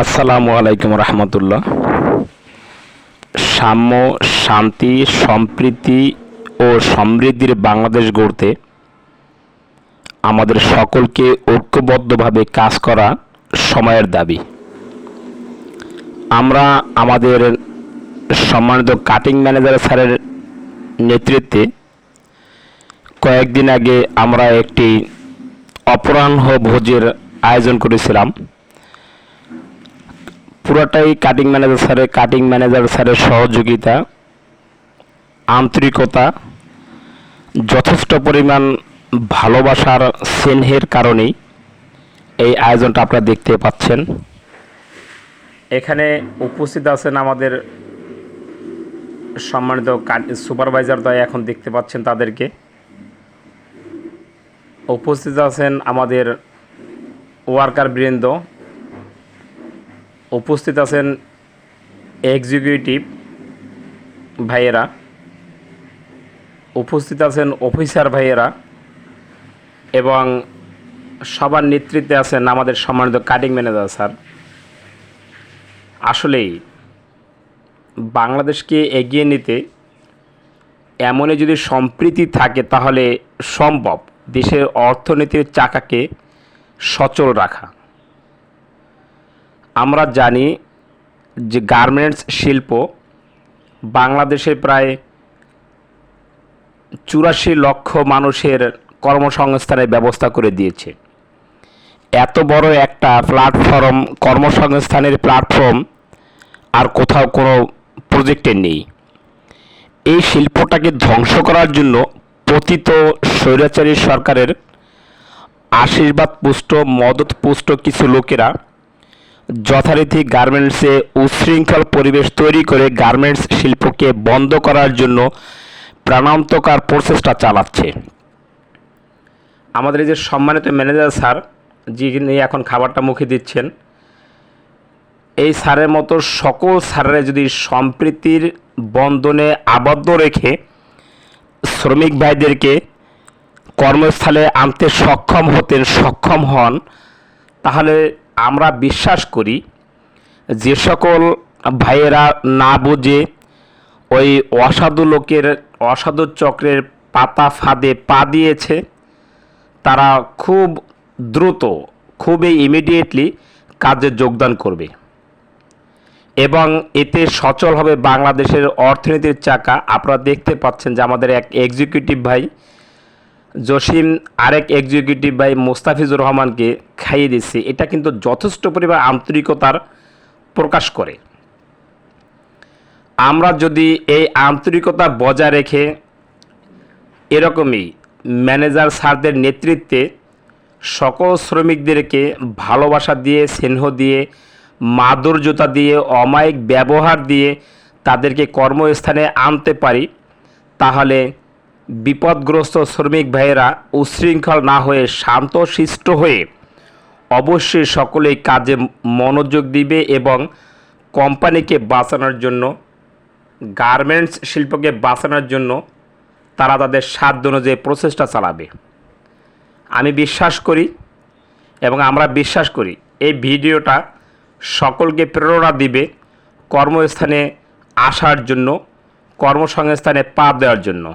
আসসালামু আলাইকুম রহমতুল্লাহ। সাম্য, শান্তি, সম্প্রীতি ও সমৃদ্ধির বাংলাদেশ গড়তে আমাদের সকলকে ঐক্যবদ্ধভাবে কাজ করা সময়ের দাবি। আমরা আমাদের সম্মানিত কাটিং ম্যানেজার স্যারের নেতৃত্বে কয়েকদিন আগে আমরা একটি অপরাহ্ন ভোজের আয়োজন করেছিলাম। পুরোটাই কাটিং ম্যানেজার স্যারের কাটিং ম্যানেজার স্যারের সহযোগিতা, আন্তরিকতা, যথেষ্ট পরিমাণ ভালোবাসার স্নেহের কারণেই এই আয়োজনটা আপনারা দেখতে পাচ্ছেন। এখানে উপস্থিত আছেন আমাদের সম্মানিত সুপারভাইজার দয় এখন দেখতে পাচ্ছেন তাদেরকে। উপস্থিত আছেন আমাদের ওয়ার্কার বৃন্দ উপস্থিত আছেন এক্সিকিউটিভ ভাইয়েরা, উপস্থিত আছেন অফিসার ভাইয়েরা এবং সবার নেতৃত্বে আছেন আমাদের সম্মানিত কাটিং ম্যানেজার স্যার। আসলেই বাংলাদেশকে এগিয়ে নিতে এমনই যদি সম্প্রীতি থাকে তাহলে সম্ভব। দেশের অর্থনীতির চাকাকে সচল রাখা। আমরা জানি যে গার্মেন্টস শিল্প বাংলাদেশে প্রায় চুরাশি লক্ষ মানুষের কর্মসংস্থানের ব্যবস্থা করে দিয়েছে। এত বড় একটা প্ল্যাটফর্ম কর্মসংস্থানের প্ল্যাটফর্ম আর কোথাও কোনো প্রজেক্টে নেই। এই শিল্পটাকে ধ্বংস করার জন্য পতিত স্বৈরাচারী সরকারের আশীর্বাদ পুষ্ট, মদত পুষ্ট কিছু লোকেরা যথারীতি গার্মেন্টসে উশৃঙ্খল পরিবেশ তৈরি করে গার্মেন্টস শিল্পকে বন্ধ করার জন্য প্রাণান্তকার প্রচেষ্টা চালাচ্ছে। আমাদের যে সম্মানিত ম্যানেজার স্যার, যিনি এখন খাবারটা মুখে দিচ্ছেন, এই স্যারের মতো সকল স্যারেরা যদি সম্প্রীতির বন্ধনে আবদ্ধ রেখে শ্রমিক ভাইদেরকে কর্মস্থলে আনতে সক্ষম হতেন, সক্ষম হন, তাহলে আমরা বিশ্বাস করি যে সকল ভাইয়েরা না বুঝে ওই অসাধু লোকের, অসাধু চক্রের পাতা ফাঁদে পা দিয়েছে, তারা খুব দ্রুত, খুবই ইমিডিয়েটলি কাজে যোগদান করবে। এবং এতে সচল হবে বাংলাদেশের অর্থনীতির চাকা আপনারা দেখতে পাচ্ছেন যে আমাদের এক এক্সিকিউটিভ ভাই জসিম আরেক এক্সিকিউটিভ ভাই মোস্তাফিজুর রহমানকে খাইয়ে দিচ্ছে এটা কিন্তু যথেষ্ট পরিমাণ আন্তরিকতার প্রকাশ করে। আমরা যদি এই আন্তরিকতা বজায় রেখে এরকমই ম্যানেজার স্যারদের নেতৃত্বে সকল শ্রমিকদেরকে ভালোবাসা দিয়ে, স্নেহ দিয়ে, মাধুর্যতা দিয়ে, অমায়িক ব্যবহার দিয়ে তাদেরকে কর্মস্থানে আনতে পারি, তাহলে বিপদগ্রস্ত শ্রমিক ভাইয়েরা উশৃঙ্খল না হয়ে শান্ত শিষ্ট হয়ে অবশ্যই সকলেই কাজে মনোযোগ দিবে এবং কোম্পানিকে বাঁচানোর জন্য, গার্মেন্টস শিল্পকে বাঁচানোর জন্য তারা তাদের সাধ্য অনুযায়ী প্রচেষ্টা চালাবে। আমি বিশ্বাস করি এবং আমরা বিশ্বাস করি এই ভিডিওটা সকলকে প্রেরণা দিবে কর্মস্থানে আসার জন্য, কর্মসংস্থানে পা দেওয়ার জন্য।